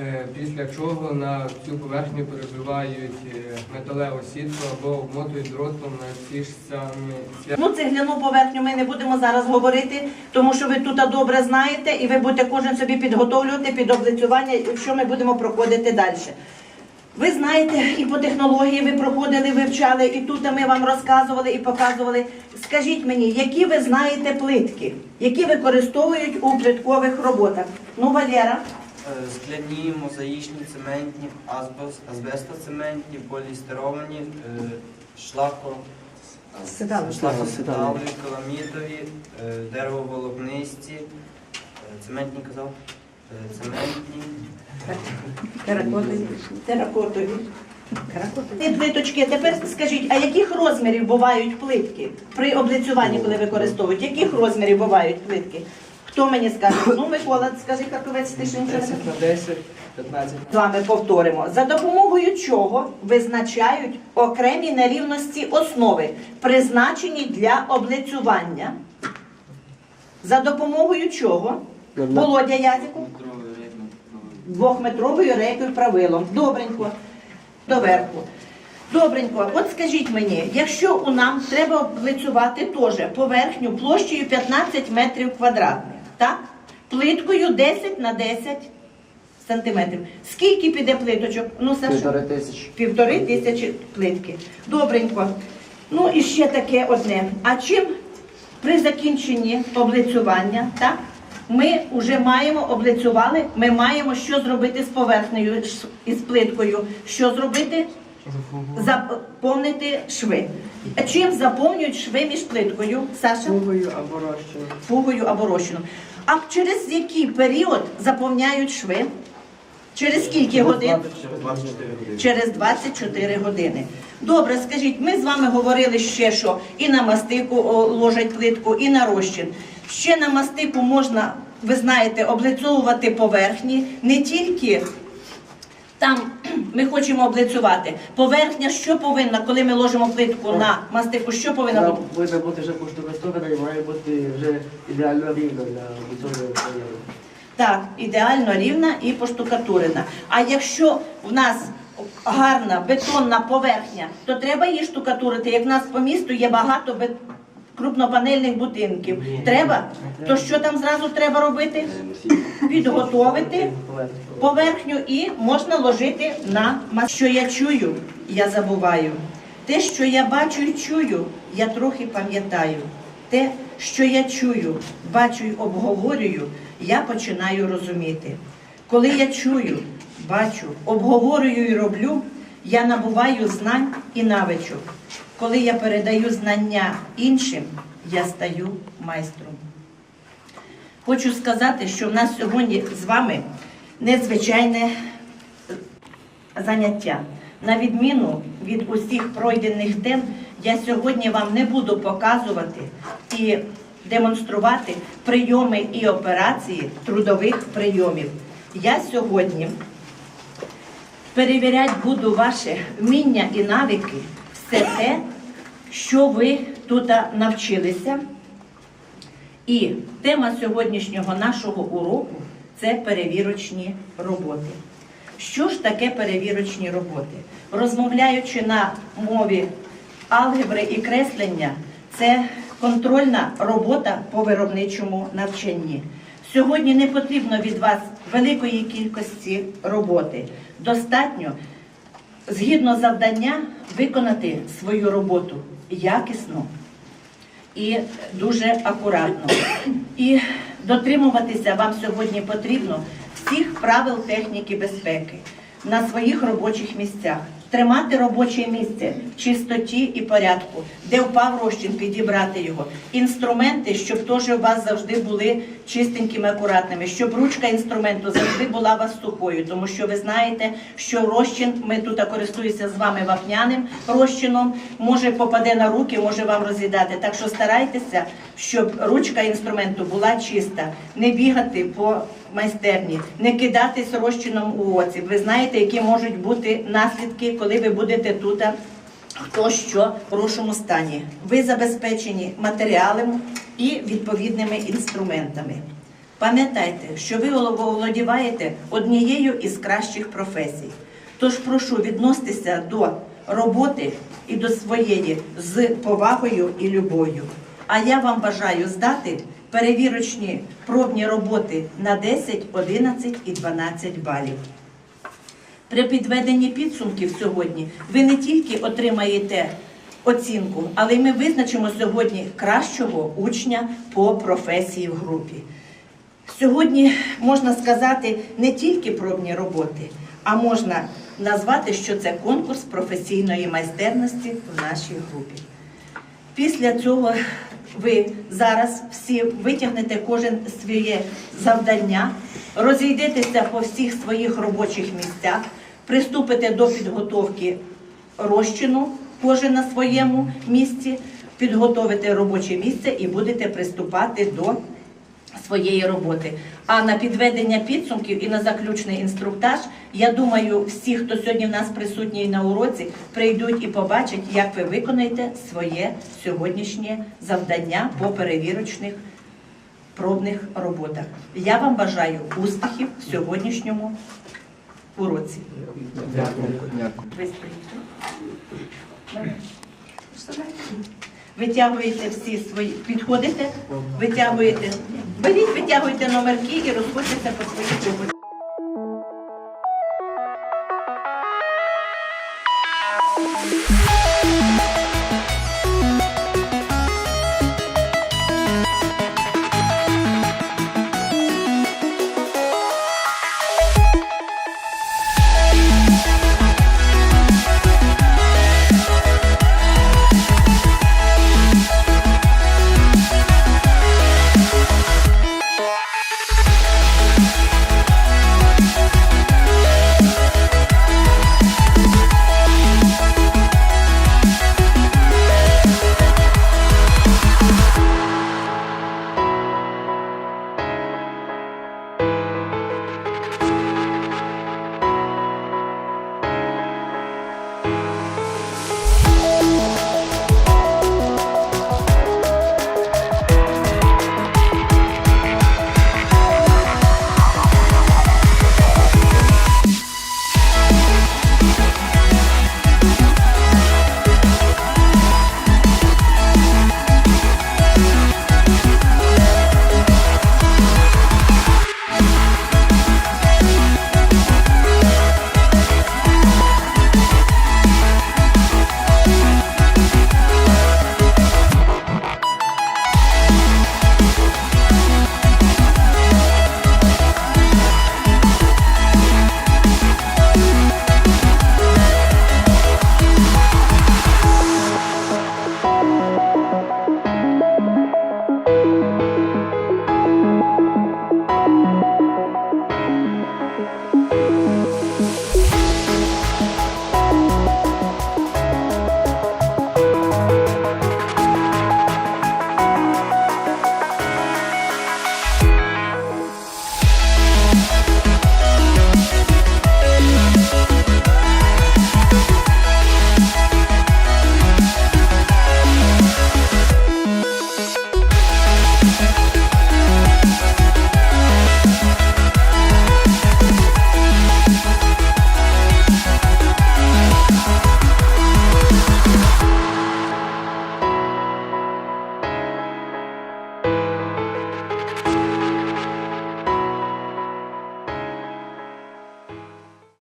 е, після чого на цю поверхню перебивають е, металеву сітку або обмотують дротом на ці ж самі Ну, цегляну поверхню ми не будемо зараз говорити, тому що ви тут добре знаєте, і ви будете кожен собі підготовлювати під облицювання, що ми будемо проходити далі. Ви знаєте, і по технології ви проходили, вивчали, і тут ми вам розказували і показували. Скажіть мені, які ви знаєте плитки, які використовують у плиткових роботах? Ну, Валера, Е, Скляні, мозаїчні, цементні, азбес, азбестоцементні, полістировані, е, шлако, шлакоседалові, каламідові, е, деревоволокнисті, цементні казав, цементні, теракотові. Теракотові. Ці плиточки, тепер скажіть, а яких розмірів бувають плитки при облицюванні, коли використовують? Яких розмірів бувають плитки? Хто мені скаже? Ну, Микола, скажи, Карковець, ти нічого не 10 на 10, 15. з вами повторимо. За допомогою чого визначають окремі нерівності основи, призначені для облицювання. За допомогою чого? Володя Язіку? Двохметровою рейкою правилом. Добренько. Доверху. Добренько, от скажіть мені, якщо у нам треба облицювати теж поверхню площею 15 метрів квадратних, так? Плиткою 10 на 10 сантиметрів. Скільки піде плиточок? Ну, Саша? Півтори тисячі. Півтори тисячі плитки. Добренько. Ну і ще таке одне. А чим при закінченні облицювання, так? Ми вже маємо облицювали, ми маємо що зробити з поверхнею із плиткою. Що зробити? Заповнити шви. А чим заповнюють шви між плиткою? Саша? Фугою або розчином. Фугою або розчином. А через який період заповняють шви? Через скільки годин? Через 24 години. Добре, скажіть, ми з вами говорили ще, що і на мастику ложать плитку, і на розчин. Ще на мастику можна, ви знаєте, облицовувати поверхні не тільки. Там ми хочемо облицювати. Поверхня що повинна, коли ми ложимо плитку на мастику, що повинна Вона бути? повинна бути вже поштукатурена і має бути вже ідеально рівно для цього. Так, ідеально рівна і поштукатурена. А якщо в нас гарна бетонна поверхня, то треба її штукатурити. Як в нас по місту є багато бет... крупнопанельних будинків. Треба? То що там зразу треба робити? Підготовити поверхню і можна ложити на мас- Що я чую, я забуваю. Те, що я бачу і чую, я трохи пам'ятаю. Те, що я чую, бачу й обговорюю, я починаю розуміти. Коли я чую, бачу, обговорюю і роблю, я набуваю знань і навичок. Коли я передаю знання іншим, я стаю майстром. Хочу сказати, що в нас сьогодні з вами незвичайне заняття. На відміну від усіх пройдених тем, я сьогодні вам не буду показувати і демонструвати прийоми і операції трудових прийомів. Я сьогодні перевіряти буду ваше вміння і навики, все те, що ви тут навчилися. І тема сьогоднішнього нашого уроку це перевірочні роботи. Що ж таке перевірочні роботи? Розмовляючи на мові алгебри і креслення, це контрольна робота по виробничому навчанні. Сьогодні не потрібно від вас великої кількості роботи. Достатньо згідно завдання виконати свою роботу якісно і дуже акуратно. І дотримуватися вам сьогодні потрібно всіх правил техніки безпеки на своїх робочих місцях. Тримати робоче місце в чистоті і порядку, де впав розчин, підібрати його. Інструменти, щоб теж у вас завжди були чистенькими, акуратними, щоб ручка інструменту завжди була у вас сухою, тому що ви знаєте, що розчин, ми тут користуємося з вами вапняним розчином, може попаде на руки, може вам роз'їдати. Так що старайтеся, щоб ручка інструменту була чиста, не бігати по майстерні, не кидатись розчином у оці. Ви знаєте, які можуть бути наслідки, коли ви будете тут. Хто що в хорошому стані. Ви забезпечені матеріалом і відповідними інструментами. Пам'ятайте, що ви володіваєте однією із кращих професій. Тож прошу відноситися до роботи і до своєї з повагою і любов'ю. А я вам бажаю здати перевірочні пробні роботи на 10, 11 і 12 балів. При підведенні підсумків сьогодні ви не тільки отримаєте оцінку, але й ми визначимо сьогодні кращого учня по професії в групі. Сьогодні можна сказати не тільки пробні роботи, а можна назвати, що це конкурс професійної майстерності в нашій групі. Після цього ви зараз всі витягнете кожен своє завдання, розійдетеся по всіх своїх робочих місцях, приступите до підготовки розчину, кожен на своєму місці, підготовите робоче місце і будете приступати до своєї роботи. А на підведення підсумків і на заключний інструктаж, я думаю, всі, хто сьогодні в нас присутній на уроці, прийдуть і побачать, як ви виконаєте своє сьогоднішнє завдання по перевірочних пробних роботах. Я вам бажаю успіхів в сьогоднішньому уроці. Ви стоїте? Витягуєте всі свої, підходите, витягуєте, беріть, витягуєте номерки і розходьтеся по своїх роботах.